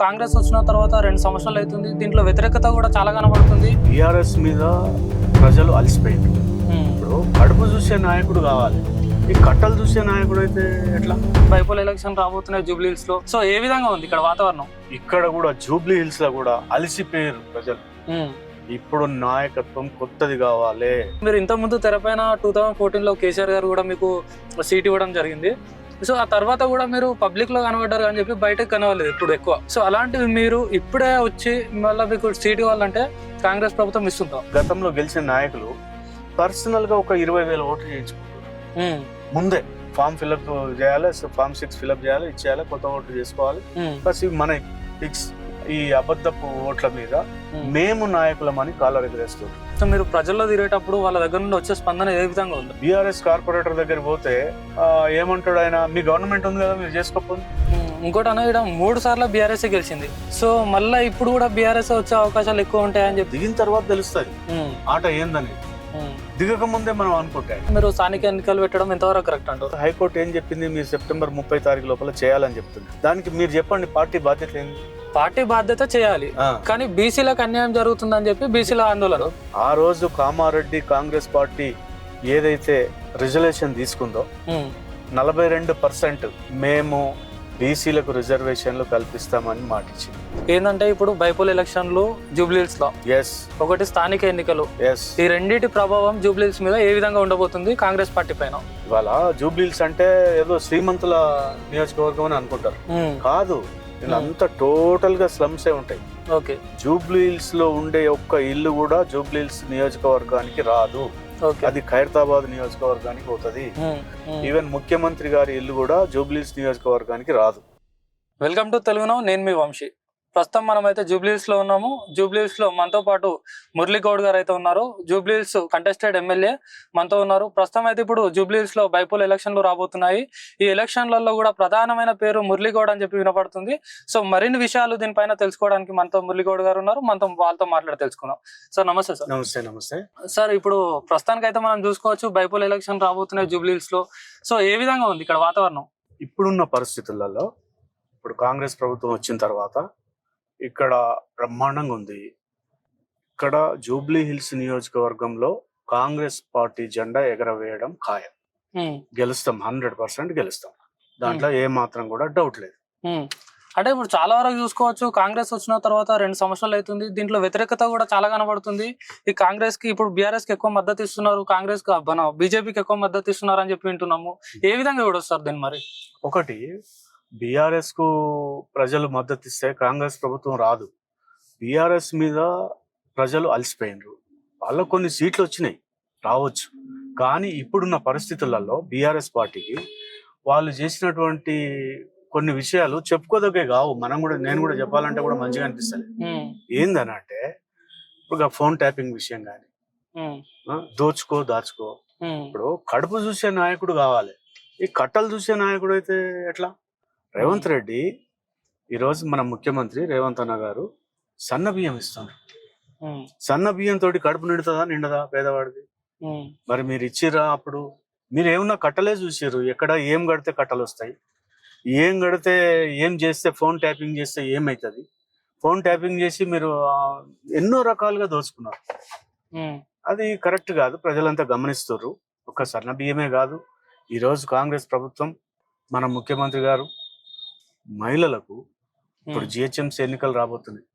కాంగ్రెస్ వచ్చిన తర్వాత రెండు సంవత్సరాలు అవుతుంది. దీంట్లో వ్యతిరేకత కూడా చాలా కనబడుతుంది. టీఆర్ఎస్ మీద ప్రజలు అలసిపోయింది ఇప్పుడు కడుపు చూసే నాయకుడు కావాలి. ఈ కట్టలు చూసే నాయకుడు అయితే ఎట్లా? బైపోల్ ఎలక్షన్ రాబోతున్నాయి జూబ్లీహిల్స్లో సో ఏ విధంగా ఉంది ఇక్కడ వాతావరణం? ఇక్కడ కూడా జూబ్లీ హిల్స్లో కూడా అలసిపోయారు ప్రజలు. ఇప్పుడు నాయకత్వం కొత్తది కావాలి. మీరు ఇంత ముందు తెరపైన టూ థౌజండ్ ఫోర్టీన్లో కేసీఆర్ గారు కూడా మీకు సీట్ ఇవ్వడం జరిగింది. సో ఆ తర్వాత కూడా మీరు పబ్లిక్లో కనబడ్డారు అని చెప్పి బయటకు కనవలేదు ఇప్పుడు ఎక్కువ. సో అలాంటివి మీరు ఇప్పుడే వచ్చి మళ్ళీ మీకు సీట్ ఇవ్వాలంటే కాంగ్రెస్ ప్రభుత్వం ఇస్తుందా? గతంలో గెలిచిన నాయకులు పర్సనల్గా ఒక ఇరవై వేల ఓట్లు చేయించుకుంటారు ముందే ఫామ్ ఫిల్అప్ చేయాలి ఫామ్ సిక్స్ ఫిల్అప్ చేయాలి ఇచ్చేయాలి కొత్త ఓట్లు చేసుకోవాలి. ప్లస్ ఇవి మన ఫిక్స్ ఈ అబద్ధపు ఓట్ల మీద మేము నాయకులమని కాలర్ ఎగరేస్తారు సో మీరు ప్రజల్లో తిరిగేటప్పుడు వాళ్ళ దగ్గర నుండి వచ్చే స్పందన ఏ విధంగా ఉంది? బీఆర్ఎస్ కార్పొరేటర్ దగ్గర పోతే ఏమంటాడు ఆయన? మీ గవర్నమెంట్ ఉంది కదా మీరు చేసుకోకపోతే. ఇంకోటి అనేది ఇక్కడ మూడు సార్లు బీఆర్ఎస్ గెలిచింది. సో మళ్ళీ ఇప్పుడు కూడా బీఆర్ఎస్ వచ్చే అవకాశాలు ఎక్కువ ఉంటాయని చెప్పి. దిగిన తర్వాత తెలుస్తుంది. ఆట ఏందని. దిగక ముందే మనం అనుకుంటే. మీరు స్థానిక ఎన్నికలు పెట్టడం ఎంతవరకు కరెక్ట్ అంటారు? హైకోర్టు ఏం చెప్పింది? మీరు సెప్టెంబర్ ముప్పై తారీఖు లోపల చేయాలని చెప్తుంది. దానికి మీరు చెప్పండి పార్టీ బాధ్యత ఏంది? పార్టీ బాధ్యత చేయాలి. కానీ బీసీలకు అన్యాయం జరుగుతుందని చెప్పి బీసీల ఆందోళన. ఆ రోజు కామారెడ్డి కాంగ్రెస్ పార్టీ ఏదైతే రిజర్వేషన్ తీసుకుందో నలభై రెండు పర్సెంట్ మేము బీసీలకు రిజర్వేషన్లు కల్పిస్తామని మాటిచ్చింది. ఏంటంటే ఇప్పుడు బైపోల్ ఎలక్షన్లు జూబ్లీహిల్స్లో. ఎస్ ఒకటి స్థానిక ఎన్నికలు. ఎస్ ఈ రెండింటి ప్రభావం జూబ్లీహిల్స్ మీద ఏ విధంగా ఉండబోతుంది కాంగ్రెస్ పార్టీ పైన? ఇవాళ జూబ్లీల్స్ అంటే ఏదో శ్రీమంతుల నియోజకవర్గం అని అనుకుంటారు. కాదు. వీళ్ళంతా టోటల్గా స్లమ్సే ఉంటాయి. ఓకే. జూబ్లీహిల్స్లో ఉండే ఒక్క ఇల్లు కూడా జూబ్లీహిల్స్ నియోజకవర్గానికి రాదు. అది ఖైరతాబాద్ నియోజకవర్గానికి పోతుంది. ఉమ్, ఉమ్. ఈవెన్ ముఖ్యమంత్రి గారి ఇల్లు కూడా జూబ్లీహిల్స్ నియోజకవర్గానికి రాదు. వెల్కమ్ టు తెలుగునో నేను మీ వంశీ. ప్రస్తుతం మనం అయితే జూబ్లీహిల్స్లో ఉన్నాము. జూబ్లీహిల్స్లో మనతో పాటు మురళీ గౌడ్ గారు అయితే ఉన్నారు. జూబ్లీహిల్స్ కంటెస్టెడ్ ఎమ్మెల్యే మనతో ఉన్నారు. ప్రస్తుతం అయితే ఇప్పుడు జూబ్లీహిల్స్లో బైపోల్ ఎలక్షన్లు రాబోతున్నాయి. ఈ ఎలక్షన్లలో కూడా ప్రధానమైన పేరు మురళీ గౌడ్ అని చెప్పి వినపడుతుంది. సో మరిన్ని విషయాలు దీనిపైన తెలుసుకోవడానికి మనతో మురళీ గౌడ్ గారు ఉన్నారు. మనతో వాళ్ళతో మాట్లాడి తెలుసుకుందాం. సార్ నమస్తే సార్. నమస్తే నమస్తే. సార్ ఇప్పుడు ప్రస్తుతానికి అయితే మనం చూసుకోవచ్చు బైపోల్ ఎలక్షన్ రాబోతున్నాయి జూబ్లీహిల్స్లో. సో ఏ విధంగా ఉంది ఇక్కడ వాతావరణం? ఇప్పుడున్న పరిస్థితులలో ఇప్పుడు కాంగ్రెస్ ప్రభుత్వం వచ్చిన తర్వాత ఇక్కడ బ్రహ్మాండంగా ఉంది. ఇక్కడ జూబ్లీ హిల్స్ నియోజకవర్గంలో కాంగ్రెస్ పార్టీ జెండా ఎగరవేయడం ఖాయం. గెలుస్తాం హండ్రెడ్ పర్సెంట్ గెలుస్తాం. దాంట్లో ఏ మాత్రం కూడా డౌట్ లేదు. అంటే ఇప్పుడు చాలా వరకు చూసుకోవచ్చు కాంగ్రెస్ వచ్చిన తర్వాత రెండు సంవత్సరాలు అవుతుంది. దీంట్లో వ్యతిరేకత కూడా చాలా కనబడుతుంది. ఈ కాంగ్రెస్కి ఇప్పుడు బీఆర్ఎస్కి ఎక్కువ మద్దతు ఇస్తున్నారు కాంగ్రెస్కి మన బీజేపీకి ఎక్కువ మద్దతు ఇస్తున్నారు అని చెప్పి వింటున్నాము. ఏ విధంగా చూడొస్తారు దీన్ని మరి? ఒకటి బీఆర్ఎస్కు ప్రజలు మద్దతు ఇస్తే కాంగ్రెస్ ప్రభుత్వం రాదు. బీఆర్ఎస్ మీద ప్రజలు అలసిపోయినరు. వాళ్ళకు కొన్ని సీట్లు వచ్చినాయి. రావచ్చు. కానీ ఇప్పుడున్న పరిస్థితులలో బీఆర్ఎస్ పార్టీకి వాళ్ళు చేసినటువంటి కొన్ని విషయాలు చెప్పుకోదగే కావు. మనం కూడా నేను కూడా చెప్పాలంటే కూడా మంచిగా అనిపిస్తుంది ఉమ్, ఏందనంటే ఇప్పుడు ఫోన్ ట్యాపింగ్ విషయం కానీ దోచుకో దాచుకో. ఇప్పుడు కడుపు చూసే నాయకుడు కావాలి. ఈ కట్టలు చూసే నాయకుడు అయితే ఎట్లా? రేవంత్ రెడ్డి ఈరోజు మన ముఖ్యమంత్రి రేవంత్ అన్న గారు సన్న బియ్యం ఇస్తున్నారు. ఉమ్, సన్న బియ్యం తోటి కడుపు నిండుతుందా నిండదా పేదవాడిది? మరి మీరు ఇచ్చిర్రా అప్పుడు? మీరు ఏమన్నా కట్టలే చూసారు ఎక్కడ ఏం కడితే కట్టలు వస్తాయి? ఏం కడితే ఏం చేస్తే ఫోన్ ట్యాపింగ్ చేస్తే ఏమవుతుంది ఫోన్ ట్యాపింగ్ చేసి మీరు ఎన్నో రకాలుగా దోచుకున్నారు. అది కరెక్ట్ కాదు. ప్రజలంతా గమనిస్తున్నారు ఒక సన్న బియ్యమే కాదు. ఈరోజు కాంగ్రెస్ ప్రభుత్వం మన ముఖ్యమంత్రి గారు మహిళలకు ఇప్పుడు జిహెచ్ఎంసీ ఎన్నికలు రాబోతున్నాయి.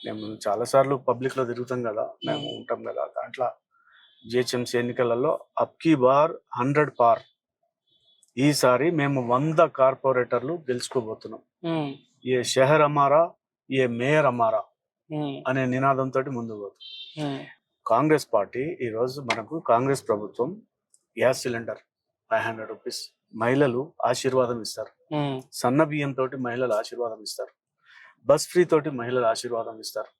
మేము చాలాసార్లు పబ్లిక్లో తిరుగుతాం కదా మేము ఉంటాం కదా దాంట్లో జిహెచ్ఎంసీ ఎన్నికలలో అప్కీ బార్ హండ్రెడ్ పార్. ఈసారి మేము వంద కార్పొరేటర్లు గెలుచుకోబోతున్నాం. ఏ షహర్ అమారా ఏ మేయర్ అమారా అనే నినాదంతో ముందుకు పోతాం. కాంగ్రెస్ పార్టీ ఈరోజు మనకు కాంగ్రెస్ ప్రభుత్వం gas cylinder five hundred rupees మహిళలు ఆశీర్వాదం ఇస్తారు. సన్న బియ్యం తోటి మహిళలు ఆశీర్వాదం ఇస్తారు. బస్ ఫ్రీ తోటి మహిళలు ఆశీర్వాదం ఇస్తారు.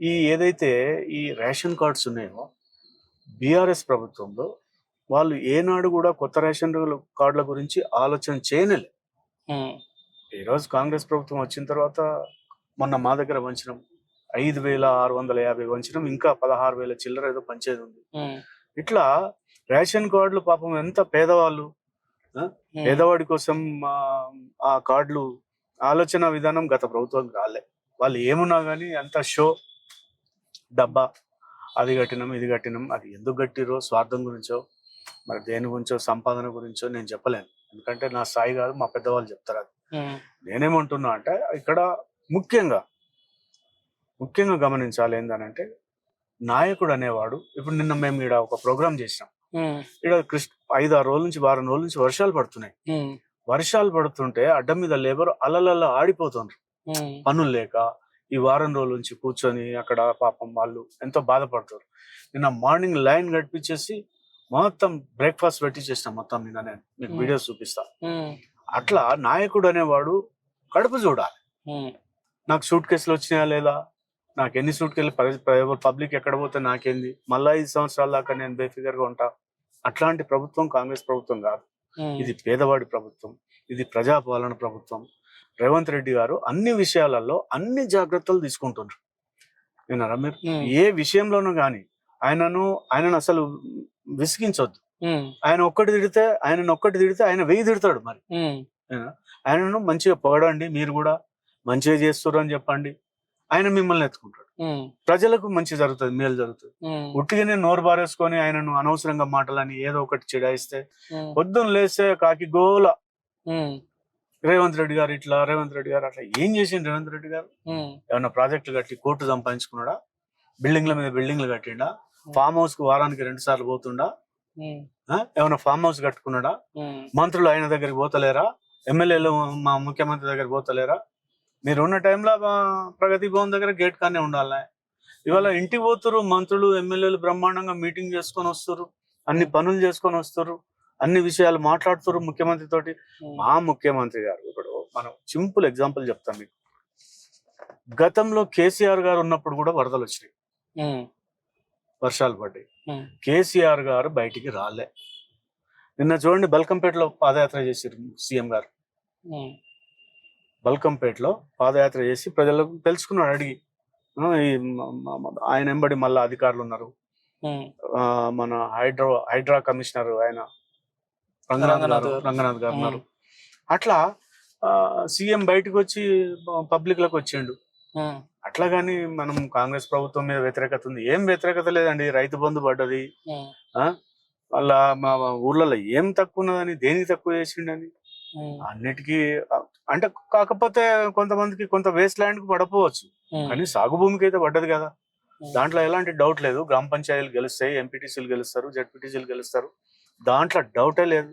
ఈ ఏదైతే ఈ రేషన్ కార్డ్స్ ఉన్నాయో బీఆర్ఎస్ ప్రభుత్వంలో వాళ్ళు ఏనాడు కూడా కొత్త రేషన్ కార్డుల గురించి ఆలోచన చేయనలే. ఈరోజు కాంగ్రెస్ ప్రభుత్వం వచ్చిన తర్వాత మొన్న మా దగ్గర వంచనం ఐదు వేల ఆరు వందల యాభై వంచనం ఇంకా పదహారు వేల చిల్లర ఏదో పంచేది ఉంది. ఇట్లా రేషన్ కార్డులు పాపం ఎంత పేదవాళ్ళు పేదవాడి కోసం ఆ, కార్డులు ఆలోచన విధానం గత ప్రభుత్వం రాలే వాళ్ళు ఏమున్నా కానీ అంత షో డబ్బా. అది కట్టినాం ఇది కట్టినాం. అది ఎందుకు కట్టిరో స్వార్థం గురించో మరి దేని గురించో సంపాదన గురించో నేను చెప్పలేను. ఎందుకంటే నా స్థాయి కాదు మా పెద్దవాళ్ళు చెప్తారు అది. నేనేమంటున్నా అంటే ఇక్కడ ముఖ్యంగా ముఖ్యంగా గమనించాలి ఏంటనంటే నాయకుడు అనేవాడు ఇప్పుడు నిన్న మేము ఇక్కడ ఒక ప్రోగ్రామ్ చేసినాం. ఇక్కడ కృష్ణ ఐదు ఆరు రోజుల నుంచి వారం రోజుల నుంచి వర్షాలు పడుతున్నాయి. వర్షాలు పడుతుంటే అడ్డం మీద లేబర్ అలలల్ల ఆడిపోతున్నారు పనులు లేక ఈ వారం రోజుల నుంచి కూర్చొని అక్కడ పాపం వాళ్ళు ఎంతో బాధపడతారు నిన్న మార్నింగ్ లైన్ గడిపించేసి మొత్తం బ్రేక్ఫాస్ట్ పెట్టి చేసిన మొత్తం నిన్న నేను. మీకు. వీడియోస్ చూపిస్తా. అట్లా నాయకుడు అనేవాడు కడుపు చూడాలి. నాకు సూట్ కేసులు వచ్చినాయా లేదా? నాకు ఎన్ని సూట్ కేసులు పబ్లిక్ ఎక్కడ పోతే నాకేంది? మళ్ళా ఐదు సంవత్సరాల దాకా నేను బేఫిగర్గా ఉంటా. అట్లాంటి ప్రభుత్వం కాంగ్రెస్ ప్రభుత్వం కాదు. ఇది పేదవాడి ప్రభుత్వం. ఇది ప్రజాపాలన ప్రభుత్వం. రేవంత్ రెడ్డి గారు అన్ని విషయాలలో అన్ని జాగ్రత్తలు తీసుకుంటున్నారు విన్నారా మీరు? ఏ విషయంలోనూ కానీ ఆయనను ఆయనను అసలు విసిగించొద్దు. ఆయన ఒక్కటి తిడితే ఆయనను ఒక్కటి తిడితే ఆయన వెయ్యి తిడతాడు మరి. ఆయనను మంచిగా పొగడండి మీరు కూడా మంచిగా చేస్తారు అని చెప్పండి. ఆయన మిమ్మల్ని ఎత్తుకుంటాడు. ప్రజలకు మంచి జరుగుతుంది మేలు జరుగుతుంది. ఉట్టిగానే నోరు బారేసుకొని ఆయనను అనవసరంగా మాటలని ఏదో ఒకటి చిడాయిస్తే పొద్దున్న లేస్తే కాకి గోల. రేవంత్ రెడ్డి గారు ఇట్లా రేవంత్ రెడ్డి గారు అట్లా ఏం చేసిండు రేవంత్ రెడ్డి గారు? ఉమ్, ఏమన్నా ప్రాజెక్టులు కట్టి కోర్టు సంపాదించుకున్నాడా? బిల్డింగ్ల మీద బిల్డింగ్లు కట్టిండా? ఫామ్ హౌస్కు వారానికి రెండు సార్లు పోతుండా? ఏమన్నా ఫామ్ హౌస్ కట్టుకున్నాడా? మంత్రులు ఆయన దగ్గరికి పోతలేరా? ఎమ్మెల్యేలు మా ముఖ్యమంత్రి దగ్గరికి పోతలేరా? మీరు ఉన్న టైంలో ప్రగతి భవన్ దగ్గర గేట్ కానే ఉండాలి. ఇవాళ ఇంటికి పోతురు మంత్రులు ఎమ్మెల్యేలు బ్రహ్మాండంగా మీటింగ్ చేసుకొని వస్తారు అన్ని పనులు చేసుకొని వస్తారు అన్ని విషయాలు మాట్లాడుతారు ముఖ్యమంత్రి తోటి. ఉమ్, మా ముఖ్యమంత్రి గారు ఇప్పుడు మనం సింపుల్ ఎగ్జాంపుల్ చెప్తాం మీకు. గతంలో కేసీఆర్ గారు ఉన్నప్పుడు కూడా వరదలు వచ్చినాయి. ఉమ్, వర్షాలు పడ్డాయి. కేసీఆర్ గారు బయటికి రాలే. నిన్న చూడండి బల్కంపేటలో పాదయాత్ర చేశారు సీఎం గారు. బల్కంపేటలో పాదయాత్ర చేసి ప్రజలకు తెలుసుకున్నాడు అడిగి. ఈ ఆయన వెంబడి మళ్ళా అధికారులు ఉన్నారు. మన హైడ్రో హైడ్రా కమిషనర్ ఆయన. రంగనాథ్ రంగనాథ్ గారు. ఉన్నారు. అట్లా సీఎం బయటకు వచ్చి పబ్లిక్లకు వచ్చిండు అట్లా గాని మనం కాంగ్రెస్ ప్రభుత్వం మీద వ్యతిరేకత ఉంది. ఏం వ్యతిరేకత లేదండి రైతు బంధు పడ్డది. ఉమ్, వాళ్ళ మా ఊర్లలో ఏం తక్కువ ఉన్నదని దేనికి తక్కువ చేసిండని? అన్నిటికీ అంటే కాకపోతే కొంతమందికి కొంత వేస్ట్ ల్యాండ్కు పడపోవచ్చు. కానీ సాగు భూమికి అయితే పడ్డది కదా. దాంట్లో ఎలాంటి డౌట్ లేదు. గ్రామ పంచాయతీలు గెలుస్తాయి ఎంపీటీసీలు గెలుస్తారు జడ్పీటీసీలు గెలుస్తారు. దాంట్లో డౌటే లేదు.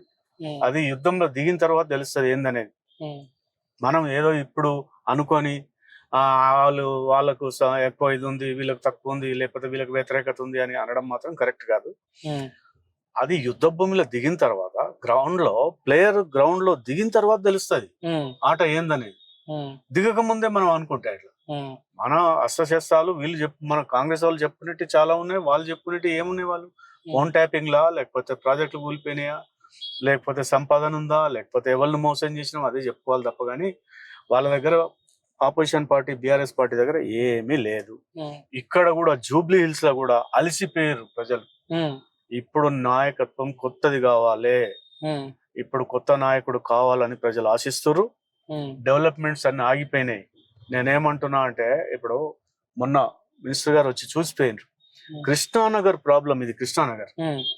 అది యుద్ధంలో దిగిన తర్వాత తెలుస్తుంది ఏందనేది. మనం ఏదో ఇప్పుడు అనుకొని వాళ్ళు వాళ్ళకు ఎక్కువ ఇది ఉంది వీళ్ళకి తక్కువ ఉంది లేకపోతే వీళ్ళకి వ్యతిరేకత ఉంది అని అనడం మాత్రం కరెక్ట్ కాదు. అది యుద్ధ భూమిలో దిగిన తర్వాత గ్రౌండ్లో ప్లేయర్ గ్రౌండ్లో దిగిన తర్వాత తెలుస్తుంది. ఆట ఏందనేది? ఉమ్, దిగక ముందే మనం అనుకుంటే ఇట్లా మన అస్త్రశస్త్రాలు వీళ్ళు చెప్పు మన కాంగ్రెస్ వాళ్ళు చెప్పుకున్నట్టు చాలా ఉన్నాయి వాళ్ళు చెప్పుకున్నట్టు ఏమున్నాయి వాళ్ళు? ఫోన్ ట్యాపింగ్ లా లేకపోతే ప్రాజెక్టులు కూలిపోయినాయా? లేకపోతే సంపాదన ఉందా? లేకపోతే ఎవరిని మోసం చేసినాం? అదే చెప్పుకోవాలి తప్ప కానీ వాళ్ళ దగ్గర ఆపోజిషన్ పార్టీ బీఆర్ఎస్ పార్టీ దగ్గర ఏమీ లేదు. ఇక్కడ కూడా జూబ్లీ హిల్స్లో కూడా అలసిపోయారు ప్రజలు. ఇప్పుడు నాయకత్వం కొత్తది కావాలి. ఇప్పుడు కొత్త నాయకుడు కావాలని ప్రజలు ఆశిస్తున్నారు డెవలప్మెంట్స్ అన్ని ఆగిపోయినాయి. నేనేమంటున్నా అంటే ఇప్పుడు మొన్న మినిస్టర్ గారు వచ్చి చూసిపోయినారు. కృష్ణానగర్ ప్రాబ్లం ఇది కృష్ణానగర్.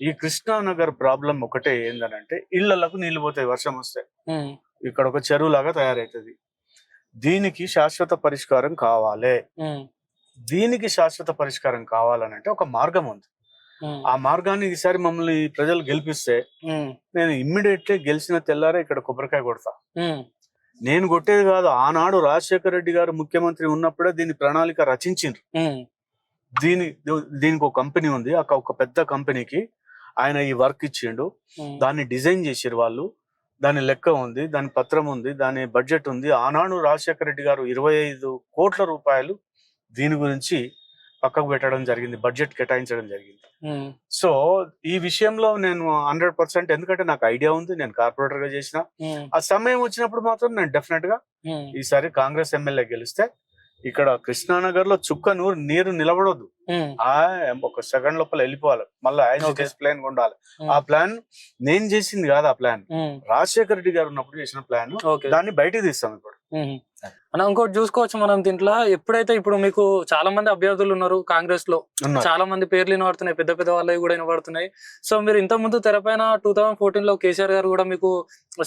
ఈ కృష్ణానగర్ ప్రాబ్లం ఒకటే ఏందనంటే ఇళ్ళకు నీళ్ళు పోతాయి వర్షం వస్తే. ఇక్కడ ఒక చెరువు లాగా తయారవుతుంది దీనికి శాశ్వత పరిష్కారం కావాలి. దీనికి శాశ్వత పరిష్కారం కావాలనంటే ఒక మార్గం ఉంది. ఆ మార్గాన్ని ఈసారి మమ్మల్ని ప్రజలు గెలిపిస్తే నేను ఇమ్మీడియట్లీ గెలిచిన తెల్లారే ఇక్కడ కొబ్బరికాయ కొడతా. నేను కొట్టేది కాదు ఆనాడు రాజశేఖర రెడ్డి గారు ముఖ్యమంత్రి ఉన్నప్పుడే దీని ప్రణాళిక రచించిండ్రు. దీని దీనికి ఒక కంపెనీ ఉంది ఒక పెద్ద కంపెనీకి ఆయన ఈ వర్క్ ఇచ్చిండు. దాన్ని డిజైన్ చేసారు వాళ్ళు. దాని లెక్క ఉంది దాని పత్రం ఉంది దాని బడ్జెట్ ఉంది. ఆనాడు రాజశేఖర రెడ్డి గారు ఇరవై ఐదు కోట్ల రూపాయలు దీని గురించి పక్కకు పెట్టడం జరిగింది బడ్జెట్ కేటాయించడం జరిగింది. సో ఈ విషయంలో నేను హండ్రెడ్ పర్సెంట్ ఎందుకంటే నాకు ఐడియా ఉంది నేను కార్పొరేటర్గా చేసిన ఆ సమయం వచ్చినప్పుడు మాత్రం నేను డెఫినెట్గా ఈసారి కాంగ్రెస్ ఎమ్మెల్యే గెలిస్తే ఇక్కడ కృష్ణానగర్లో చుక్క నూరు నీరు నిలబడొద్దు. ఆ ఒక సెకండ్ లోపల వెళ్ళిపోవాలి. మళ్ళీ యాజ్ Okay. ప్లాన్ ఉండాలి. ఆ ప్లాన్ నేను చేసింది కాదు ఆ ప్లాన్. రాజశేఖర రెడ్డి గారు ఉన్నప్పుడు చేసిన ప్లాన్. దాన్ని బయటికి తీస్తాం ఇప్పుడు. అన్న ఇంకోటి చూసుకోవచ్చు మనం దీంట్లో. ఎప్పుడైతే ఇప్పుడు మీకు చాలా మంది అభ్యర్థులు ఉన్నారు కాంగ్రెస్లో. చాలా మంది పేర్లు వినబడుతున్నాయి పెద్ద పెద్ద వాళ్ళవి కూడా వినబడుతున్నాయి. సో మీరు ఇంత ముందు తెరపైన టూ థౌసండ్ ఫోర్టీన్లో కేసీఆర్ గారు కూడా మీకు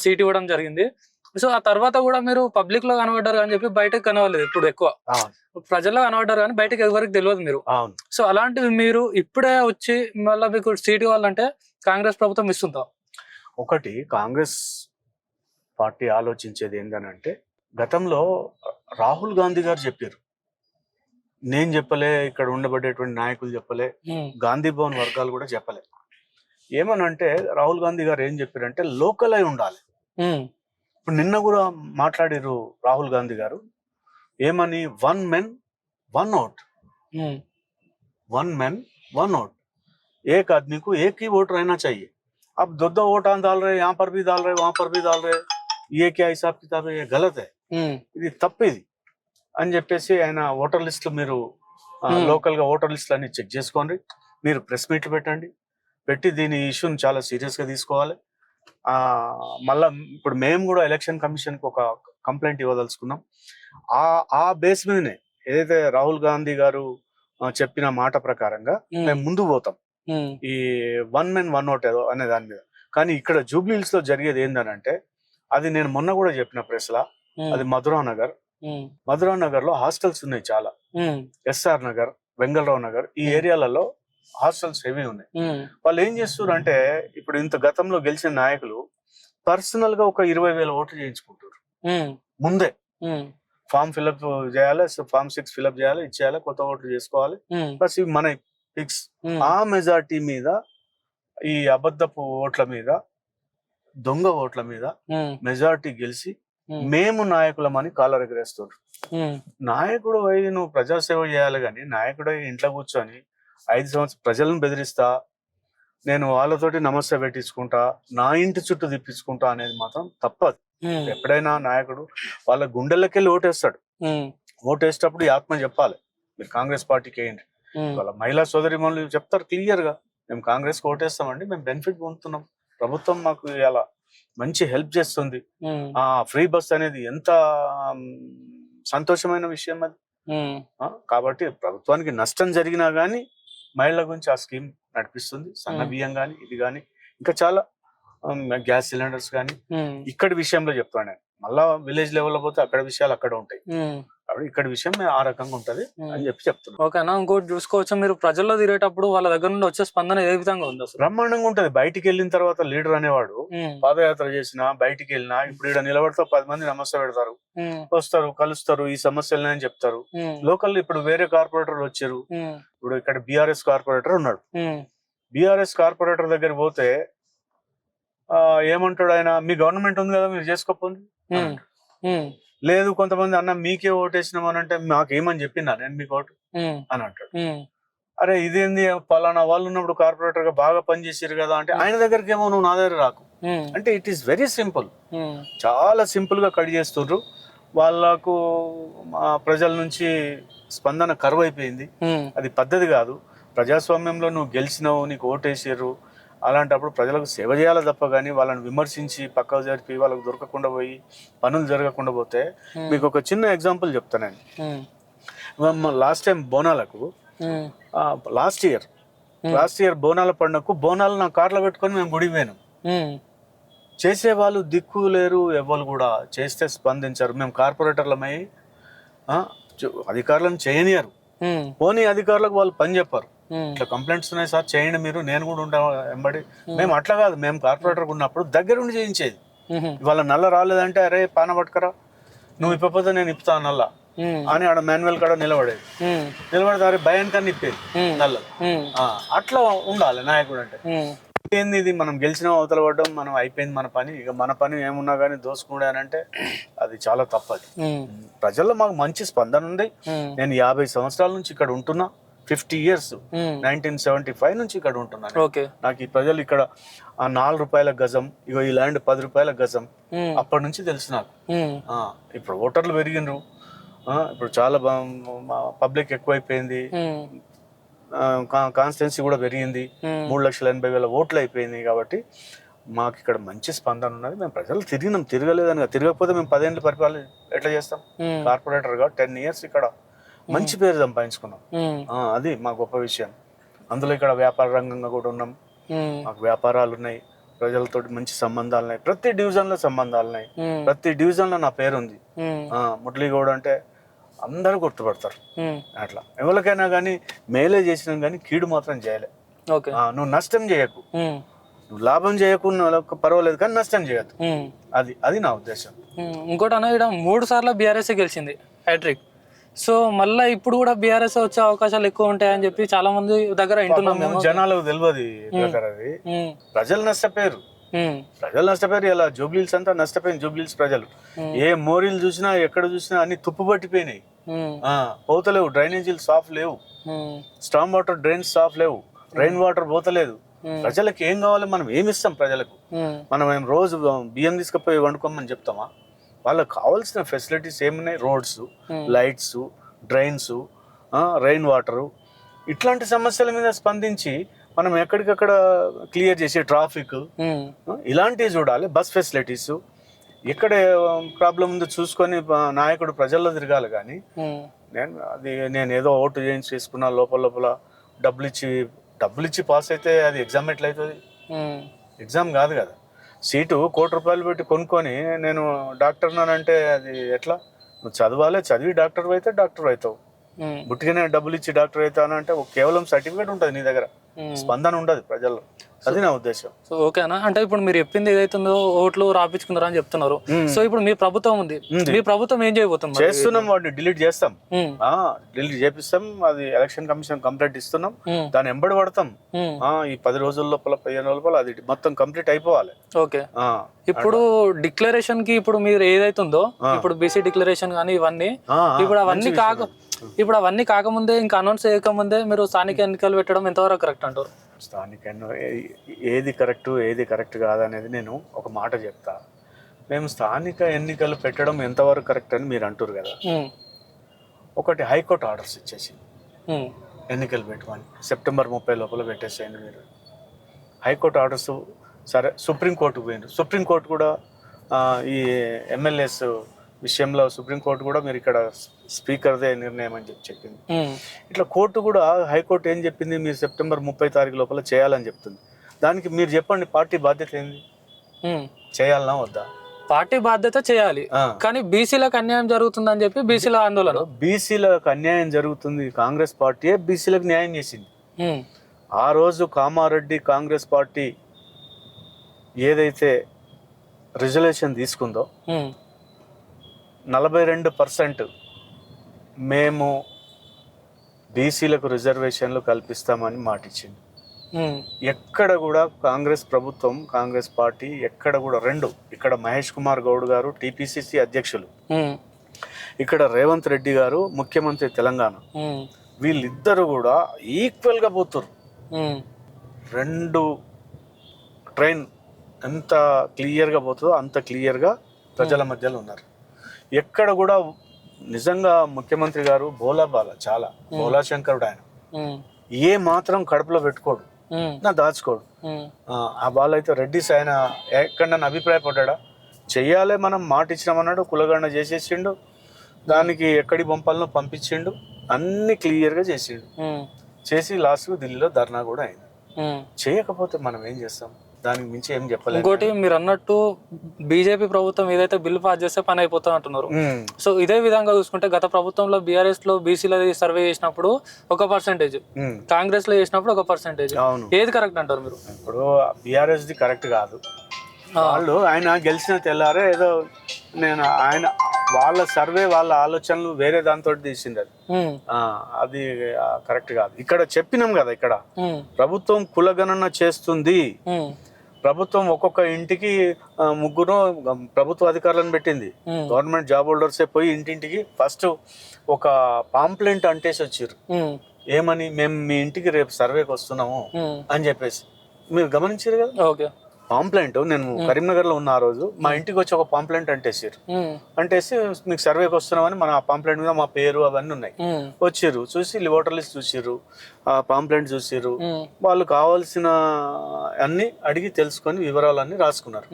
సీట్ ఇవ్వడం జరిగింది. సో ఆ తర్వాత కూడా మీరు పబ్లిక్లో కనబడ్డారు అని చెప్పి బయటకు కనవలేదు ఇప్పుడు ఎక్కువ. ప్రజల్లో కనబడ్డారు కానీ బయటకు ఎవరికి తెలియదు మీరు. సో అలాంటివి మీరు ఇప్పుడే వచ్చి మళ్ళీ మీకు సీట్ ఇవ్వాలంటే కాంగ్రెస్ ప్రభుత్వం ఇస్తుందా? ఒకటి కాంగ్రెస్ పార్టీ ఆలోచించేది ఏంటనంటే గతంలో రాహుల్ గాంధీ గారు చెప్పారు నేను చెప్పలే ఇక్కడ ఉండబడేటువంటి నాయకులు చెప్పలే ఉమ్, గాంధీ భవన్ వర్గాలు కూడా చెప్పలే ఏమనంటే రాహుల్ గాంధీ గారు ఏం చెప్పారంటే లోకల్ అయి ఉండాలి ఉమ్, ఇప్పుడు నిన్న కూడా మాట్లాడారు రాహుల్ గాంధీ గారు ఏమని one men one out um, one man one vote एक आदमी को एक ही वोट रहना चाहिए अब दो दो वोट हम डाल रहे हैं यहाँ पर भी डाल रहे वहां पर भी डाल रहे ये क्या हिसाब किताब है ये गलत है ఉమ్, ఇది తప్పు ఇది అని చెప్పేసి ఆయన ఓటర్ లిస్ట్ మీరు Hmm. లోకల్గా ఓటర్ లిస్ట్ అన్ని చెక్ చేసుకోండి. మీరు ప్రెస్ మీట్లు పెట్టండి. పెట్టి దీని ఇష్యూని చాలా సీరియస్గా తీసుకోవాలి. ఆ మళ్ళా ఇప్పుడు మేము కూడా ఎలక్షన్ కమిషన్కి ఒక కంప్లైంట్ ఇవ్వదలుచుకున్నాం. ఆ ఆ బేస్ మీదనే ఏదైతే రాహుల్ గాంధీ గారు చెప్పిన మాట ప్రకారంగా ఉమ్, మేము ముందు పోతాం. ఈ వన్ మెన్ వన్ ఓట్ ఏదో అనే దాని మీద. కానీ ఇక్కడ జూబ్లీహిల్స్లో జరిగేది ఏందనంటే అది నేను మొన్న కూడా చెప్పిన ప్రెస్ లా అది మధురా నగర్ మధురా నగర్లో హాస్టల్స్ ఉన్నాయి చాలా. ఎస్ఆర్ నగర్ వెంగళరావు నగర్ ఈ. ఏరియాలలో హాస్టల్స్ హెవీ ఉన్నాయి. వాళ్ళు ఏం చేస్తారు అంటే ఇప్పుడు ఇంత గతంలో గెలిచిన నాయకులు పర్సనల్గా ఒక ఇరవై వేల ఓట్లు చేయించుకుంటారు ముందే. ఫామ్ ఫిల్అప్ చేయాలి ఫామ్ సిక్స్ ఫిల్అప్ చేయాలి ఇచ్చేయాలి కొత్త ఓట్లు చేసుకోవాలి. ప్లస్ ఇవి మన ఫిక్స్. ఆ మెజార్టీ మీద ఈ అబద్ధపు ఓట్ల మీద దొంగ ఓట్ల మీద మెజార్టీ గెలిచి మేము నాయకులమని కాలర్ ఎగరేస్తారు నాయకుడు అయి నువ్వు ప్రజాసేవ చేయాలి కానీ నాయకుడు ఇంట్లో కూర్చొని ఐదు సంవత్సరం ప్రజలను బెదిరిస్తా నేను వాళ్ళతోటి నమస్తే పెట్టించుకుంటా నా ఇంటి చుట్టూ తిప్పించుకుంటా అనేది మాత్రం తప్పదు. ఎప్పుడైనా నాయకుడు వాళ్ళ గుండెలకెళ్ళి ఓటేస్తాడు. ఓటేసేటప్పుడు ఆత్మ చెప్పాలి. మీరు కాంగ్రెస్ పార్టీకి వేయండి వాళ్ళ మహిళా సోదరి చెప్తారు క్లియర్గా మేము కాంగ్రెస్కి ఓటేస్తామండి మేము బెనిఫిట్ పొందుతున్నాం. ప్రభుత్వం మాకు ఇలా మంచి హెల్ప్ చేస్తుంది. ఆ ఫ్రీ బస్ అనేది ఎంత సంతోషమైన విషయం అది. కాబట్టి ప్రభుత్వానికి నష్టం జరిగినా గానీ మహిళల గురించి ఆ స్కీమ్ నడిపిస్తుంది. సన్న. బియ్యం కానీ ఇది కానీ ఇంకా చాలా గ్యాస్ సిలిండర్స్ కానీ ఇక్కడి విషయంలో చెప్తాను నేను. మళ్ళా విలేజ్ లెవెల్లో పోతే అక్కడ విషయాలు అక్కడ ఉంటాయి. కాబట్టి ఇక్కడ విషయం ఆ రకంగా ఉంటది. అని చెప్పి చెప్తున్నాను ఓకేనా ఇంకోటి చూసుకోవచ్చు. మీరు ప్రజల్లో తిరిగేటప్పుడు వాళ్ళ దగ్గర నుండి వచ్చే స్పందన ఏ విధంగా ఉంది అసలు? బ్రహ్మాండంగా ఉంటది. బయటికి వెళ్ళిన తర్వాత లీడర్ అనేవాడు పాదయాత్ర చేసినా బయటికి వెళ్ళినా ఇప్పుడు ఇక్కడ నిలబడితే పది మంది నమస్తే పెడతారు. వస్తారు కలుస్తారు ఈ సమస్యలు అని చెప్తారు. లోకల్ ఇప్పుడు వేరే కార్పొరేటర్లు వచ్చారు. ఇప్పుడు ఇక్కడ బిఆర్ఎస్ కార్పొరేటర్ ఉన్నాడు. బిఆర్ఎస్ కార్పొరేటర్ దగ్గర పోతే ఏమంటాడు ఆయన? మీ గవర్నమెంట్ ఉంది కదా మీరు చేసుకోపోండి ఉమ్, లేదు కొంతమంది అన్న మీకే ఓటేసినాం అని అంటే మాకేమని చెప్పిందా? నేను మీకు ఓటు అని అంటాడు. అరే ఇదేంది? పలానా వాళ్ళు ఉన్నప్పుడు కార్పొరేటర్గా బాగా పనిచేసారు కదా అంటే ఆయన దగ్గరికి ఏమో నువ్వు నా దగ్గర రాకు. అంటే ఇట్ ఈస్ వెరీ సింపుల్. చాలా సింపుల్గా కట్ చేస్తుండ్రు. వాళ్ళకు ఆ, ప్రజల నుంచి స్పందన కరువు అయిపోయింది అది పద్ధతి కాదు. ప్రజాస్వామ్యంలో నువ్వు గెలిచినావు నీకు ఓటేసారు అలాంటప్పుడు ప్రజలకు సేవ చేయాలి తప్ప కానీ వాళ్ళని విమర్శించి పక్కకు జరిపి వాళ్ళకు దొరకకుండా పోయి పనులు జరగకుండా పోతే మీకు ఒక చిన్న ఎగ్జాంపుల్ చెప్తానండి లాస్ట్ టైం బోనాలకు లాస్ట్ ఇయర్. లాస్ట్ ఇయర్ బోనాల పండుగకు బోనాలు నా కార్లో పెట్టుకొని మేము గుడికి పోయినాం. ఉమ్, చేసే వాళ్ళు దిక్కు లేరు ఎవరు కూడా చేస్తే స్పందించారు. మేము కార్పొరేటర్లమై అధికారులను చేయనియరు. పోనీ అధికారులకు వాళ్ళు పని చెప్పారు. ఇట్లా కంప్లైంట్స్ ఉన్నాయి సార్ చేయండి మీరు నేను కూడా ఉంటా వెంబడి. మేము అట్లా కాదు మేము కార్పొరేటర్ ఉన్నప్పుడు దగ్గరుండి చేయించేది. ఉమ్, ఇవాళ నల్ల రాలేదంటే అరే పాన పట్టుకరా నువ్వు ఇప్పకపోతే నేను ఇప్పుతా నల్ల. అని ఆడ మాన్యువల్ కాడ నిలబడేది. నిలబడితే అరే భయానికన్నా ఇప్పేది నల్ల. అట్లా ఉండాలి నాయకుడు అంటే. ఏంది ఇది? మనం గెలిచిన అవతల పడ్డం మనం అయిపోయింది మన పని. ఇక మన పని ఏమున్నా కానీ దోసుకునే అని అంటే అది చాలా తప్పది. ప్రజల్లో మాకు మంచి స్పందన ఉంది. నేను యాభై సంవత్సరాల నుంచి ఇక్కడ ఉంటున్నా. Fifty years um, nineteen seventy five నుంచి ఇక్కడ ఉంటున్నాను. ఓకే. నాకు ఈ ప్రజలు ఇక్కడ ఆ నాలుగు రూపాయల గజం ఇగో ఈ ల్యాండ్ పది రూపాయల గజం ఉమ్, అప్పటి నుంచి తెలుసు నాకు. ఆ, ఇప్పుడు ఓటర్లు పెరిగినరు. ఇప్పుడు చాలా పబ్లిక్ ఎక్కువైపోయింది. కాన్స్టిట్యున్సీ కూడా పెరిగింది. మూడు లక్షల ఎనభై వేల ఓట్లు అయిపోయింది కాబట్టి మాకు ఇక్కడ మంచి స్పందన ఉన్నది. మేము ప్రజలు తిరిగినాం తిరగలేదని. తిరగకపోతే మేము పదేళ్ళు పరిపాలన ఎట్లా చేస్తాం? కార్పొరేటర్గా టెన్ ఇయర్స్ ఇక్కడ మంచి పేరు సంపాదించుకున్నాం. అది మా గొప్ప విషయం. అందులో ఇక్కడ వ్యాపార రంగంగా కూడా ఉన్నాం. మాకు వ్యాపారాలు ఉన్నాయి. ప్రజలతో మంచి సంబంధాలు ఉన్నాయి. ప్రతి డివిజన్లో సంబంధాలు ఉన్నాయి. ప్రతి డివిజన్లో నా పేరు ఉంది మురళీగౌడ్ అంటే అందరూ గుర్తుపడతారు. అట్లా. ఎవరికైనా కానీ మేలే చేసినాం కానీ కీడు మాత్రం చేయలే. నువ్వు నష్టం చేయకు. నువ్వు లాభం చేయకున్న పర్వాలేదు కానీ నష్టం చేయద్దు. ఉమ్, అది అది నా ఉద్దేశం. ఇంకోటి అన్న ఇక్కడ మూడు సార్లు బీఆర్ఎస్ గెలిచింది. హ్యాట్రిక్. సో మళ్ళీ ఇప్పుడు కూడా బీఆర్ఎస్ వచ్చే అవకాశాలు ఎక్కువ ఉంటాయని చెప్పి చాలా మంది దగ్గర వింటున్నాం మేము. జనాలకు తెలియదు అది. ప్రజలు నష్టపోయారు. ప్రజలు నష్టపోయారు. ఇలా జూబ్లీల్స్ అంతా నష్టపోయింది జూబ్లీల్స్ ప్రజలు. ఏ మోరీలు చూసినా ఎక్కడ చూసినా అన్ని తుప్పు పట్టిపోయినాయి. పోతలేవు డ్రైనేజీలు సాఫ్ లేవు. స్టామ్ వాటర్ డ్రైన్స్ సాఫ్ లేవు. రైన్ వాటర్ పోతలేదు ప్రజలకు ఏం కావాలి మనం ఏమి ఇస్తాం ప్రజలకు? మనం ఏం రోజు బియ్యం తీసుకుపోయి వండుకోమని చెప్తామా? వాళ్ళకి కావాల్సిన ఫెసిలిటీస్ ఏమున్నాయి? Roads lights drains rain water ఇట్లాంటి సమస్యల మీద స్పందించి మనం ఎక్కడికక్కడ క్లియర్ చేసే ట్రాఫిక్ ఇలాంటివి చూడాలి. Bus facilities. ఎక్కడ ప్రాబ్లం ఉందో చూసుకొని నాయకుడు ప్రజల్లో తిరగాలి కానీ నేను అది నేను ఏదో ఓటు చేయించి చేసుకున్నా లోపల లోపల డబ్బులు ఇచ్చి డబ్బులు ఇచ్చి పాస్ అయితే అది ఎగ్జామ్ ఎట్లయితుంది? ఎగ్జామ్ కాదు కదా. సీటు కోటి రూపాయలు పెట్టి కొనుక్కొని నేను డాక్టర్ అది ఎట్లా? నువ్వు చదవాలి చదివి డాక్టర్ అయితే డాక్టర్ అవుతావు. ఉమ్, బుట్టిగానే డబ్బులు ఇచ్చి డాక్టర్ అవుతాను అంటే కేవలం సర్టిఫికేట్ ఉంటుంది నీ దగ్గర. స్పందన ఉండదు ప్రజల్లో. అది నా ఉద్దేశం. సో ఓకేనా అంటే ఇప్పుడు మీరు చెప్పింది ఏదైతుందో ఓట్లు రాపించుకున్నారా అని చెప్తున్నారు. సో ఇప్పుడు మీ ప్రభుత్వం ఉంది. మీ ప్రభుత్వం ఏం చేయబోతుంది? చేస్తున్నాం వాటిని డిలీట్ చేస్తాం. డిలీట్ చేపిస్తాం అది ఎలక్షన్ కమిషన్ కంప్లైంట్ ఇస్తున్నాం. దాన్ని ఎంబడి పడతాం. ఈ పది రోజుల లోపల పదిహేను రోజుల లోపల అది మొత్తం కంప్లీట్ అయిపోవాలి. ఓకే. ఇప్పుడు డిక్లరేషన్కి ఇప్పుడు మీరు ఏదైతుందో. ఇప్పుడు బీసీ డిక్లరేషన్ కానీ ఇవన్నీ ఇప్పుడు అవన్నీ కాక. ఇప్పుడు అవన్నీ కాకముందే ఇంకా అనౌన్స్ చేయకముందే మీరు స్థానిక ఎన్నికలు పెట్టడం ఎంతవరకు కరెక్ట్ అంటారు? స్థానిక ఏది కరెక్ట్ ఏది కరెక్ట్ కాదనేది నేను ఒక మాట చెప్తా. మేము స్థానిక ఎన్నికలు పెట్టడం ఎంతవరకు కరెక్ట్ అని మీరు అంటారు కదా. మ్మ్. ఒకటి హైకోర్టు ఆర్డర్స్ ఇచ్చేసి మ్మ్. ఎన్నికలు పెట్టమని సెప్టెంబర్ ముప్పై లోపల పెట్టేసేయండి మీరు. హైకోర్టు ఆర్డర్స్ సరే సుప్రీంకోర్టుకు పోయింది సుప్రీంకోర్టు కూడా ఈ ఎమ్మెల్యేస్ విషయంలో సుప్రీంకోర్టు కూడా మీరు ఇక్కడ స్పీకర్దే నిర్ణయం అని చెప్పి చెప్పింది. ఇట్లా కోర్టు కూడా హైకోర్టు ఏం చెప్పింది మీరు సెప్టెంబర్ ముప్పై తారీఖు లోపల చేయాలని చెప్తుంది దానికి మీరు చెప్పండి పార్టీ బాధ్యత ఏంది. చేయాలనా వద్దా పార్టీ బాధ్యత చేయాలి. కానీ బీసీలకు అన్యాయం జరుగుతుందని చెప్పి బీసీల ఆందోళన బీసీలకు అన్యాయం జరుగుతుంది కాంగ్రెస్ పార్టీయే బీసీలకు న్యాయం చేసింది. ఆ రోజు కామారెడ్డి కాంగ్రెస్ పార్టీ ఏదైతే రిజల్యూషన్ తీసుకుందో. నలభై రెండు పర్సెంట్ మేము బీసీలకు రిజర్వేషన్లు కల్పిస్తామని మాటిచ్చింది. ఎక్కడ కూడా కాంగ్రెస్ ప్రభుత్వం కాంగ్రెస్ పార్టీ ఎక్కడ కూడా రెండు ఇక్కడ మహేష్ కుమార్ గౌడ్ గారు టీపీసీసీ అధ్యక్షులు. ఇక్కడ రేవంత్ రెడ్డి గారు ముఖ్యమంత్రి తెలంగాణ. వీళ్ళిద్దరు కూడా ఈక్వల్గా మ్మ్. రెండు ట్రైన్ ఎంత క్లియర్గా పోతుందో అంత క్లియర్గా ప్రజల మధ్యలో ఉన్నారు ఎక్కడ కూడా నిజంగా ముఖ్యమంత్రి గారు బోలా బాల చాలా బోలా శంకరుడు ఆయన. ఏ మాత్రం కడుపులో పెట్టుకోడు. నా దాచుకోడు. ఆ, బాల అయితే రెడ్డిస్ ఆయన ఎక్కడ నన్ను అభిప్రాయపడ్డా చెయ్యాలి మనం మాట ఇచ్చినామన్నాడు కులగండ చేసేసిండు దానికి ఎక్కడి పంపాలనో పంపించిండు అన్ని క్లియర్గా చేసిండు. చేసి లాస్ట్కు ఢిల్లీలో ధర్నా కూడా అయింది. చేయకపోతే మనం ఏం చేస్తాం దానికి మించి ఏం చెప్పలేము ఇంకోటి మీరు అన్నట్టు బీజేపీ ప్రభుత్వం ఏదైతే బిల్లు పాస్ చేస్తే పని అయిపోతుంది అంటున్నారు. సో ఇదే విధంగా చూసుకుంటే గత ప్రభుత్వంలో బీఆర్ఎస్లో బీసీలది సర్వే చేసినప్పుడు ఒక పర్సెంటేజ్. కాంగ్రెస్లో చేసినప్పుడు ఒక పర్సెంటేజ్. ఏది కరెక్ట్ అంటారు మీరు? ఇప్పుడు బీఆర్ఎస్ ది కరెక్ట్ కాదు. వాళ్ళు ఆయన గెలిచిన తెల్లారే ఏదో నేను ఆయన వాళ్ళ సర్వే వాళ్ళ ఆలోచనలు వేరే దాంతో తీసింది అది. అది కరెక్ట్ కాదు. ఇక్కడ చెప్పినాం కదా ఇక్కడ. ప్రభుత్వం కులగణన చేస్తుంది. ప్రభుత్వం ఒక్కొక్క ఇంటికి ముగ్గురు ప్రభుత్వ అధికారులను పెట్టింది. గవర్నమెంట్ జాబ్ హోల్డర్సే పోయి ఇంటింటికి ఫస్ట్ ఒక పాంప్లెంట్ అంటేసి వచ్చారు ఏమని మేము మీ ఇంటికి రేపు సర్వేకి వస్తున్నాము. అని చెప్పేసి. మీరు గమనించారు కదా? ఓకే. పాంప్లెంట్. నేను కరీంనగర్లో ఉన్న ఆ రోజు మా ఇంటికి వచ్చి ఒక పాంప్లెంట్ అంటేసారు. అంటేసి మీకు సర్వేకి వస్తున్నామని మన ఆ పాంప్లెంట్ మీద మా పేరు అవన్నీ ఉన్నాయి. ఉమ్, వచ్చిర్రు చూసి ఓటర్ లిస్ట్ చూసిర్రు ఆ పాంప్లెంట్ చూసిర్రు వాళ్ళు కావాల్సిన అన్ని అడిగి తెలుసుకొని వివరాలన్నీ రాసుకున్నారు.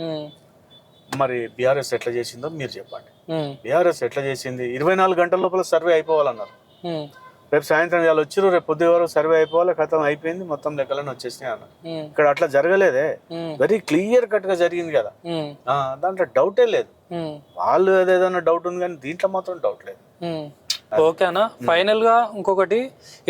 మరి బీఆర్ఎస్ ఎట్లా చేసిందో మీరు చెప్పండి. బీఆర్ఎస్ ఎట్లా చేసింది? ఇరవై నాలుగు గంటల లోపల సర్వే అయిపోవాలన్నారు. రేపు సాయంత్రం వాళ్ళు వచ్చిర్రు రేపు పొద్దు వరకు సర్వే అయిపోవాలి కథం అయిపోయింది మొత్తం లెక్కలన్నీ వచ్చేసినాయి అన్నారు. ఉమ్, ఇక్కడ అట్లా జరగలేదే. వెరీ క్లియర్ కట్గా జరిగింది కదా. దాంట్లో డౌటే లేదు. వాళ్ళు ఏదైనా డౌట్ ఉంది కానీ దీంట్లో మాత్రం డౌట్ లేదు. ఓకేనా ఫైనల్గా ఇంకొకటి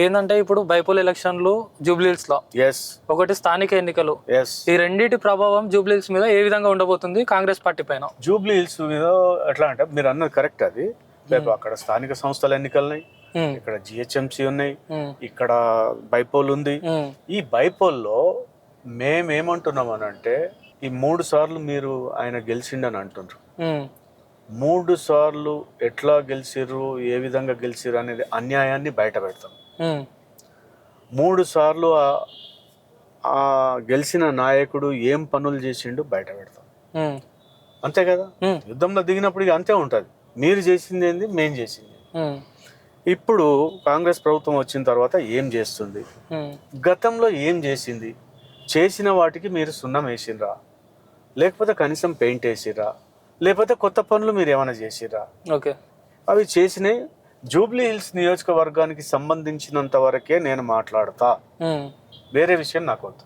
ఏంటంటే ఇప్పుడు బైపోల్ ఎలక్షన్లు జూబ్లీహిల్స్లో. ఎస్ ఒకటి స్థానిక ఎన్నికలు. ఎస్ ఈ రెండింటి ప్రభావం జూబ్లీహిల్స్ మీద ఏ విధంగా ఉండబోతుంది కాంగ్రెస్ పార్టీ పైన? జూబ్లీ హిల్స్ మీద ఎట్లా అంటే మీరు అన్నది కరెక్ట్ అది. రేపు అక్కడ స్థానిక సంస్థల ఎన్నికలున్నాయి ఇక్కడ జిహెచ్ఎంసీ ఉన్నాయి ఇక్కడ బైపోల్ ఉంది. ఈ బైపోల్లో మేమేమంటున్నాం అని అంటే ఈ మూడు సార్లు మీరు ఆయన గెలిచిండని అంటున్నారు మూడు సార్లు ఎట్లా గెలిచిర్రు ఏ విధంగా గెలిచిర్రు అనేది అన్యాయాన్ని బయట పెడతాం. మూడు సార్లు ఆ- ఆ గెలిచిన నాయకుడు ఏం పనులు చేసిండు బయట పెడతాం. అంతే కదా? యుద్ధంలో దిగినప్పుడు అంతే ఉంటుంది. మీరు చేసింది ఏంది మేం చేసింది ఇప్పుడు కాంగ్రెస్ ప్రభుత్వం వచ్చిన తర్వాత ఏం చేస్తుంది? గతంలో ఏం చేసింది? చేసిన వాటికి మీరు సున్నం వేసిర్రా? లేకపోతే కనీసం పెయింట్ వేసిర్రా? లేకపోతే కొత్త పనులు మీరు ఏమైనా చేసిర్రా? ఓకే. అవి చేసినాయి జూబ్లీ హిల్స్ నియోజకవర్గానికి సంబంధించినంత వరకే నేను మాట్లాడతా. వేరే విషయం నాకు వద్దు.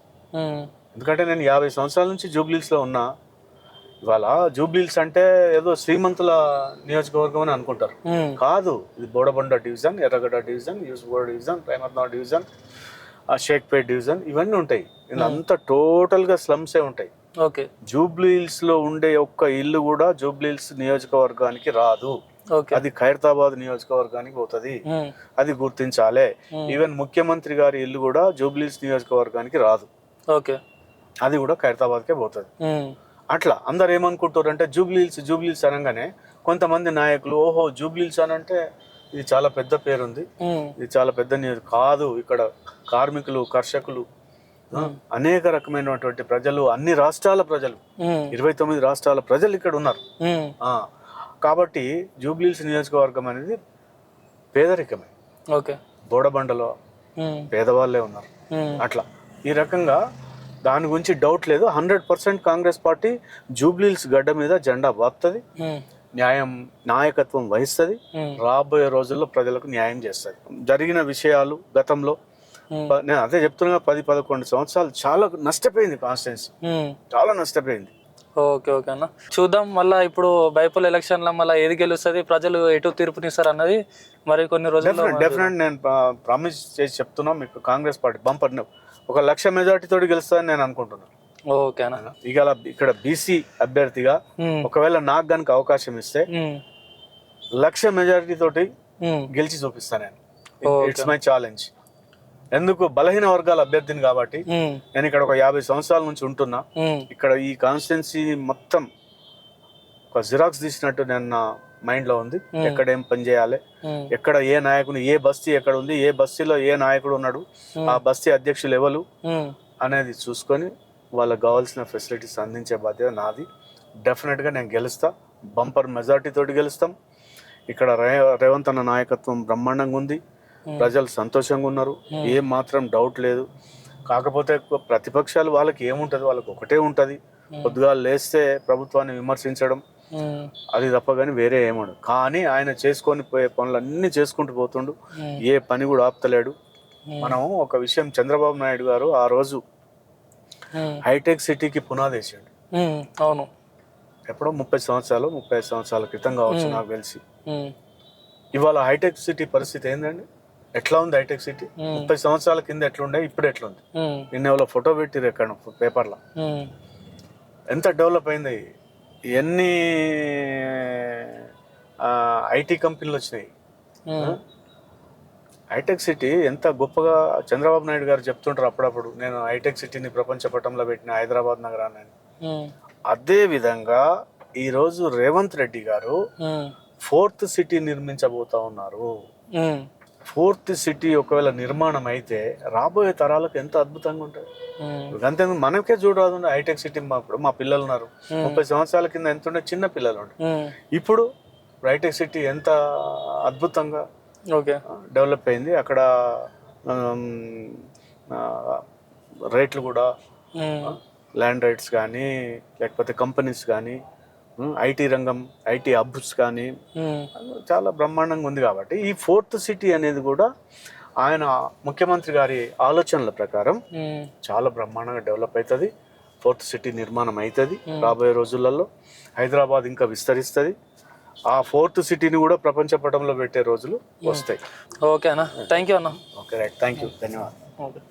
ఎందుకంటే నేను యాభై సంవత్సరాల నుంచి జూబ్లీ హిల్స్లో ఉన్నా. ఇవాళ జూబ్లీ హిల్స్ అంటే ఏదో శ్రీమంతుల నియోజకవర్గం అని అనుకుంటారు కాదు ఇది Borabanda division Erragadda division Yousufguda division ప్రేమర్నాథ్ division Shaikpet division ఇవన్నీ ఉంటాయి. అంతా టోటల్గా స్లమ్సే ఉంటాయి. ఓకే. జూబ్లీ హిల్స్లో ఉండే ఒక్క ఇల్లు కూడా జూబ్లీ హిల్స్ నియోజకవర్గానికి రాదు. ఓకే. అది ఖైరతాబాద్ నియోజకవర్గానికి పోతుంది. అది గుర్తించాలి. ఈవెన్ ముఖ్యమంత్రి గారి ఇల్లు కూడా జూబ్లీ హిల్స్ నియోజకవర్గానికి రాదు. ఓకే. అది కూడా ఖైరతాబాద్కే పోతుంది. అట్లా అందరు ఏమనుకుంటారు అంటే జూబ్లీ హిల్స్ జూబ్లీ హిల్స్ అనగానే కొంతమంది నాయకులు ఓహో జూబ్లీ హిల్స్ అని అంటే ఇది చాలా పెద్ద పేరుంది. ఇది చాలా పెద్ద కాదు ఇక్కడ కార్మికులు కర్షకులు అనేక రకమైనటువంటి ప్రజలు అన్ని రాష్ట్రాల ప్రజలు ఇరవై తొమ్మిది రాష్ట్రాల ప్రజలు ఇక్కడ ఉన్నారు. కాబట్టి జూబ్లీహిల్స్ నియోజకవర్గం అనేది పేదరికమే. ఓకే. బోడబండలో పేదవాళ్ళే ఉన్నారు. అట్లా. ఈ రకంగా దాని గురించి డౌట్ లేదు. Hundred percent Congress party Jubilee Hills గడ్డ మీద జెండా బాపుతుంది ఉమ్, న్యాయం నాయకత్వం వహిస్తుంది. ఉమ్, రాబోయే రోజుల్లో ప్రజలకు న్యాయం చేస్తుంది. జరిగిన విషయాలు గతంలో ప- నేను అదే చెప్తున్నా పది పదకొండు సంవత్సరాలు చాలా నష్టపోయింది కాన్స్టిట్యున్సీ. చాలా నష్టపోయింది. ఓకే ఓకే అన్న. చూద్దాం మళ్ళీ ఇప్పుడు బైపోల్ ఎలక్షన్లో మళ్ళీ ఏది గెలుస్తుంది ప్రజలు ఎటు తీర్పునిస్తారు అన్నది మరి కొన్ని డెఫినెట్ డెఫినెట్ నేను ప్రామిస్ చేసి చెప్తున్నా మీకు కాంగ్రెస్ పార్టీ బంపర్ ఒక లక్ష మెజార్టీ తోటి గెలుస్తుందని నేను అనుకుంటున్నాను ఓకే ఇక ఇక్కడ బీసీ అభ్యర్థిగా ఒకవేళ నాకు గనుక అవకాశం ఇస్తే లక్ష మెజారిటీ తోటి గెలిచి చూపిస్తాను నేను. ఇట్స్ మై ఛాలెంజ్ ఎందుకు? బలహీన వర్గాల అభ్యర్థిని కాబట్టి నేను ఇక్కడ ఒక యాభై సంవత్సరాల నుంచి ఉంటున్నా. ఇక్కడ ఈ కాన్స్టిట్యున్సీ మొత్తం ఒక జిరాక్స్ తీసినట్టు నేను మైండ్లో ఉంది. ఎక్కడ ఏం పని చేయాలి? ఎక్కడ ఏ నాయకుడు ఏ బస్తీ ఎక్కడ ఉంది? ఏ బస్తీలో ఏ నాయకుడు ఉన్నాడు. ఆ బస్తీ అధ్యక్షులు ఎవరు? అనేది చూసుకొని వాళ్ళకి కావాల్సిన ఫెసిలిటీస్ అందించే బాధ్యత నాది. డెఫినెట్గా నేను గెలుస్తా. బంపర్ మెజార్టీ తోటి గెలుస్తాం. ఇక్కడ రేవంత్ అన్న నాయకత్వం బ్రహ్మాండంగా ఉంది. ప్రజలు సంతోషంగా ఉన్నారు. ఏం మాత్రం డౌట్ లేదు. కాకపోతే ప్రతిపక్షాలు వాళ్ళకి ఏముంటుంది? వాళ్ళకి ఒకటే ఉంటుంది. పొద్దుగా లేస్తే ప్రభుత్వాన్ని విమర్శించడం అది తప్ప కానీ వేరే ఏముండదు కానీ ఆయన చేసుకొని పోయే పనులన్నీ చేసుకుంటూ పోతుండు. ఏ పని కూడా ఆపుతలేడు. మనం ఒక విషయం చంద్రబాబు నాయుడు గారు ఆ రోజు హైటెక్ సిటీకి పునాది వేసాడు. అవును. ఎప్పుడో ముప్పై సంవత్సరాలు ముప్పై సంవత్సరాల క్రితం కావచ్చు. నాకు తెలిసి. ఇవాళ హైటెక్ సిటీ పరిస్థితి ఏందండి? ఎట్లా ఉంది హైటెక్ సిటీ. ముప్పై సంవత్సరాల కింద ఎట్లుండే? ఇప్పుడు ఎట్లుంది? నిన్న ఎవరో ఫోటో పెట్టిరు ఎక్కడ? పేపర్లో. ఎంత డెవలప్ అయింది? ఎన్ని ఐటీ కంపెనీలు వచ్చినాయి? హైటెక్ సిటీ ఎంత గొప్పగా చంద్రబాబు నాయుడు గారు చెప్తుంటారు అప్పుడప్పుడు. నేను హైటెక్ సిటీని ప్రపంచ పటంలో పెట్టిన హైదరాబాద్ నగరాన్ని అదే విధంగా ఈరోజు రేవంత్ రెడ్డి గారు ఫోర్త్ సిటీ నిర్మించబోతా ఉన్నారు. ఫోర్త్ సిటీ ఒకవేళ నిర్మాణం అయితే రాబోయే తరాలకు ఎంత అద్భుతంగా ఉంటుంది. అంతే మనకే చూడరాదు హైటెక్ సిటీ మా ఇప్పుడు మా పిల్లలు ఉన్నారు. ముప్పై సంవత్సరాల కింద ఎంత ఉండే చిన్న పిల్లలు ఉండే. ఇప్పుడు హైటెక్ సిటీ ఎంత అద్భుతంగా ఓకే. డెవలప్ అయింది. అక్కడ రేట్లు కూడా ల్యాండ్ రైట్స్ కానీ లేకపోతే కంపెనీస్ కానీ ఐటీ రంగం ఐటీ హబ్స్ కానీ చాలా బ్రహ్మాండంగా ఉంది కాబట్టి ఈ ఫోర్త్ సిటీ అనేది కూడా ఆయన ముఖ్యమంత్రి గారి ఆలోచనల ప్రకారం చాలా బ్రహ్మాండంగా డెవలప్ అవుతుంది. ఫోర్త్ సిటీ నిర్మాణం అవుతుంది. రాబోయే రోజులలో. హైదరాబాద్ ఇంకా విస్తరిస్తుంది. ఆ ఫోర్త్ సిటీని కూడా ప్రపంచ పటంలో పెట్టే రోజులు వస్తాయి. ఓకే అన్న. థ్యాంక్ యూ అన్న. Okay right. థ్యాంక్ యూ ధన్యవాదాలు. ఓకే.